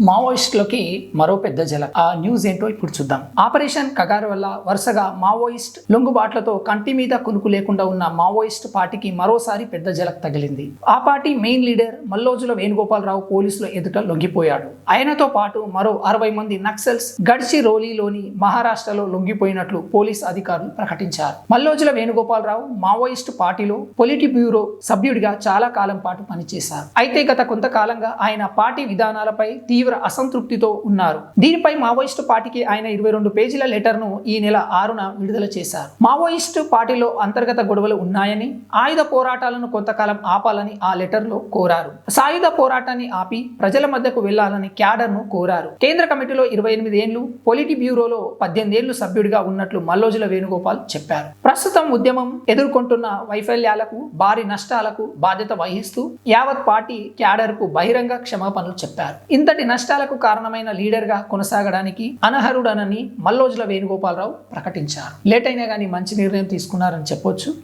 మావోయిస్టులకి మరో పెద్ద జల. ఆ న్యూస్ ఏంటో ఇప్పుడు చూద్దాం. ఆపరేషన్ కగారు వల్ల వరుసగా మావోయిస్ట్ లొంగుబాట్లతో కంటి మీద కునుకు లేకుండా ఉన్న మావోయిస్ట్ పార్టీకి మరోసారి పెద్ద జలక్ తగిలింది. ఆ party main leader Mallojula Venugopalarao పోలీసుల ఎదుట లొంగిపోయాడు. ఆయనతో పాటు మరో అరవై మంది నక్సల్స్ గడ్చిరోలీలోని మహారాష్ట్రలో లొంగిపోయినట్లు పోలీస్ అధికారులు ప్రకటించారు. మల్లోజుల వేణుగోపాలరావు మావోయిస్ట్ పార్టీలో పొలిటి బ్యూరో సభ్యుడిగా చాలా కాలం పాటు పనిచేశారు. అయితే గత కొంతకాలంగా ఆయన పార్టీ విధానాలపై తీవ్ర అసంతృప్తితో ఉన్నారు. దీనిపై మావోయిస్టు పార్టీకి ఆయన ఇరవై రెండు పేజీల లెటర్ను ఈ నెల ఆరున విడుదల చేశారు. మావోయిస్టు పార్టీలో అంతర్గత గొడవలు ఉన్నాయని ఆయుధ పోరాటాలను కొంతకాలం ఆపాలని ఆ లెటర్లో కోరారు. సాయుధ పోరాటాన్ని ఆపి ప్రజల మధ్యకు వెళ్ళాలని క్యాడర్ను కోరారు. కేంద్ర కమిటీలో ఇరవై ఎనిమిది ఏళ్ళు పొలిటి బ్యూరోలో పద్దెనిమిది ఏళ్ళు సభ్యుడిగా ఉన్నట్లు మల్లోజుల వేణుగోపాల్ చెప్పారు. ప్రస్తుతం ఉద్యమం ఎదుర్కొంటున్న వైఫల్యాలకు భారీ నష్టాలకు బాధ్యత వహిస్తూ యావత్ పార్టీ క్యాడర్కు బహిరంగ క్షమాపణలు చెప్పారు. ఇంతటి నష్టాలకు కారణమైన లీడర్గా కొనసాగడానికి అనర్హుడనని మల్లోజుల వేణుగోపాలరావు ప్రకటించారు. లేట్ అయినా కానీ మంచి నిర్ణయం తీసుకున్నారని చెప్పొచ్చు.